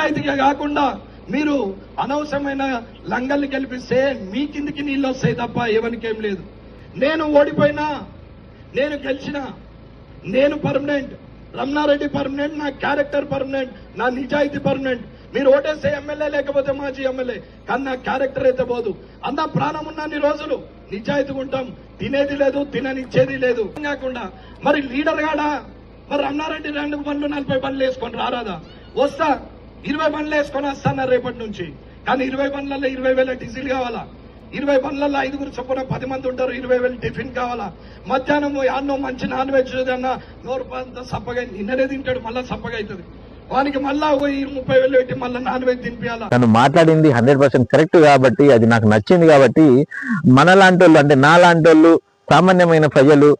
నిజాయితీగా కాకుండా మీరు అనవసరమైన లంగల్ని గెలిపిస్తే మీ కిందికి నీళ్ళు వస్తాయి తప్ప ఎవరికేం లేదు. నేను ఓడిపోయినా నేను గెలిచిన నేను పర్మనెంట్ రమణారెడ్డి పర్మనెంట్ నా క్యారెక్టర్ పర్మనెంట్ నా నిజాయితీ పర్మనెంట్ మీరు ఓటేస్తే ఎమ్మెల్యే లేకపోతే మాజీ ఎమ్మెల్యే కానీ నా క్యారెక్టర్ అయితే పోదు. అంతా ప్రాణం ఉన్నన్ని రోజులు నిజాయితీగా ఉంటాం. తినేది లేదు తిననిచ్చేది లేదు. కాకుండా మరి లీడర్ గాడా మరి రమణారెడ్డి రెండు పనులు నలభై పనులు వేసుకొని రారాదా? వస్తా. ఇరవై బండ్లు వేసుకొని వస్తాను రేపటి నుంచి? కానీ ఇరవై బండ్లలో ఇరవై వేల డీజిల్ కావాలా? ఇరవై బండ్లలో ఐదుగురు చొప్పున పది మంది ఉంటారు ఇరవై వేలు టిఫిన్ కావాలా? మధ్యాహ్నం అన్నో మంచి నాన్ వెజ్ అన్న నూరు అంతా సప్పగా నిన్ననే తింటాడు మళ్ళా సప్పగా అవుతుంది. వానికి మళ్ళా పోయి ముప్పై వేలు పెట్టి మళ్ళీ నాన్ వెజ్ తినిపించాలా తను మాట్లాడింది హండ్రెడ్ పర్సెంట్ కరెక్ట్ కాబట్టి అది నాకు నచ్చింది కాబట్టి మన లాంటి వాళ్ళు అంటే నా లాంటి వాళ్ళు సామాన్యమైన ప్రజలు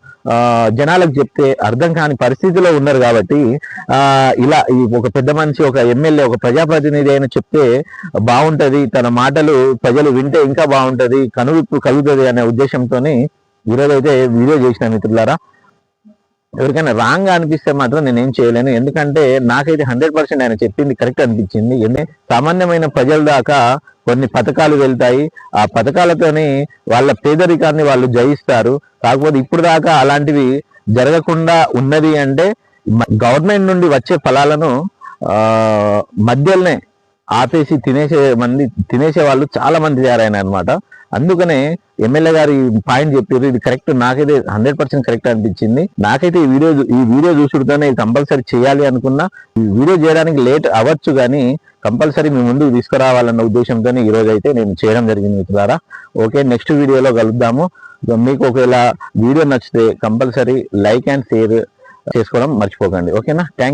జనాలకు చెప్తే అర్థం కాని పరిస్థితిలో ఉన్నారు కాబట్టి ఆ ఇలా ఈ ఒక పెద్ద మనిషి ఒక ఎమ్మెల్యే ఒక ప్రజాప్రతినిధి అయినా చెప్తే బాగుంటది. తన మాటలు ప్రజలు వింటే ఇంకా బాగుంటది. కనువిప్పు కలుగుతుంది అనే ఉద్దేశంతో ఈరోజు అయితే వీడియో చేసిన మిత్రులారా. ఎవరికైనా రాంగ్ అనిపిస్తే మాత్రం నేను ఏం చేయలేను. ఎందుకంటే నాకైతే హండ్రెడ్ పర్సెంట్ ఆయన చెప్పింది కరెక్ట్ అనిపించింది. ఎందుకంటే సామాన్యమైన ప్రజల దాకా కొన్ని పథకాలు వెళ్తాయి. ఆ పథకాలతోని వాళ్ళ పేదరికాన్ని వాళ్ళు జయిస్తారు. కాకపోతే ఇప్పుడు దాకా అలాంటివి జరగకుండా ఉన్నది అంటే గవర్నమెంట్ నుండి వచ్చే ఫలాలను మధ్యలోనే ఆపేసి తినేసే మంది తినేసే వాళ్ళు చాలా మంది తయారైన అనమాట అందుకనే ఎమ్మెల్యే గారు ఈ పాయింట్ చెప్పారు. ఇది కరెక్ట్. నాకైతే హండ్రెడ్ పర్సెంట్ కరెక్ట్ అనిపించింది. నాకైతే ఈ వీడియో ఈ వీడియో చూసుడుతోనే ఇది కంపల్సరీ చేయాలి అనుకున్నా. ఈ వీడియో చేయడానికి లేట్ అవ్వచ్చు కానీ కంపల్సరీ మీ ముందుకు తీసుకురావాలన్న ఉద్దేశంతో ఈ రోజు అయితే నేను చేయడం జరిగింది మిత్రులారా. ఓకే నెక్స్ట్ వీడియోలో కలుద్దాము. మీకు ఒకవేళ వీడియో నచ్చితే కంపల్సరీ లైక్ అండ్ షేర్ చేసుకోవడం మర్చిపోకండి. ఓకేనా? థ్యాంక్